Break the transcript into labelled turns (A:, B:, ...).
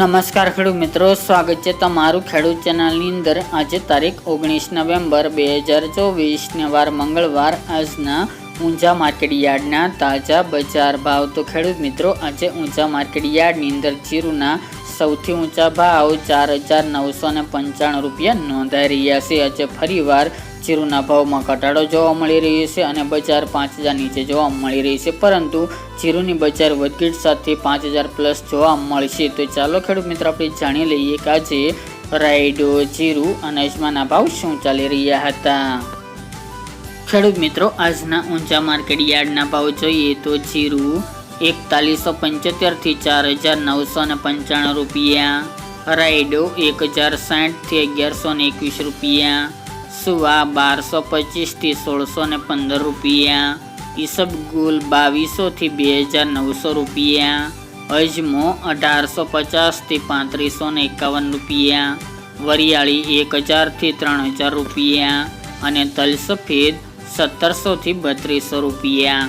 A: નમસ્કાર ખેડૂત મિત્રો, સ્વાગત છે તમારું ખેડૂત ચેનલની અંદર. આજે તારીખ ઓગણીસ નવેમ્બર બે હજાર ચોવીસને વાર મંગળવાર. આજના ઊંઝા માર્કેટ યાર્ડના તાજા બજાર ભાવ. તો ખેડૂત મિત્રો, આજે ઊંઝા માર્કેટ યાર્ડની અંદર જીરુના સૌથી ઊંચા ભાવ ચાર હજાર નવસો ને પંચાણું રૂપિયા નોંધાઈ રહ્યા છે. આજે ફરીવાર જીરુના ભાવમાં ઘટાડો જોવા મળી રહ્યો છે અને બજાર પાંચ હજાર નીચે જોવા મળી રહી છે. પરંતુ જીરુની બજાર વધઘીટ સાથે પાંચ હજાર પ્લસ જોવા મળશે. તો ચાલો ખેડૂત મિત્રો, આપણે જાણી લઈએ કે આજે રાયડો જીરુ અને અજમાના ભાવ શું ચાલી રહ્યા હતા. ખેડૂત મિત્રો, આજના ઊંચા માર્કેટ યાર્ડના ભાવ જોઈએ તો જીરું એકતાલીસો પંચોતેરથી ચાર હજાર નવસો ને પંચાણું રૂપિયા. રાયડો એક હજાર સાઠથી અગિયારસો ને એકવીસ રૂપિયા. સુવા બારસો પચીસથી સોળસો ને પંદર રૂપિયા. ઈસબગુલ બાવીસોથી બે હજાર નવસો રૂપિયા. અજમો અઢારસો પચાસથી પાંત્રીસો ને એકાવન રૂપિયા. વરિયાળી એક હજારથી ત્રણ હજાર રૂપિયા. અને તલ સફેદ સત્તરસોથી બત્રીસો રૂપિયા.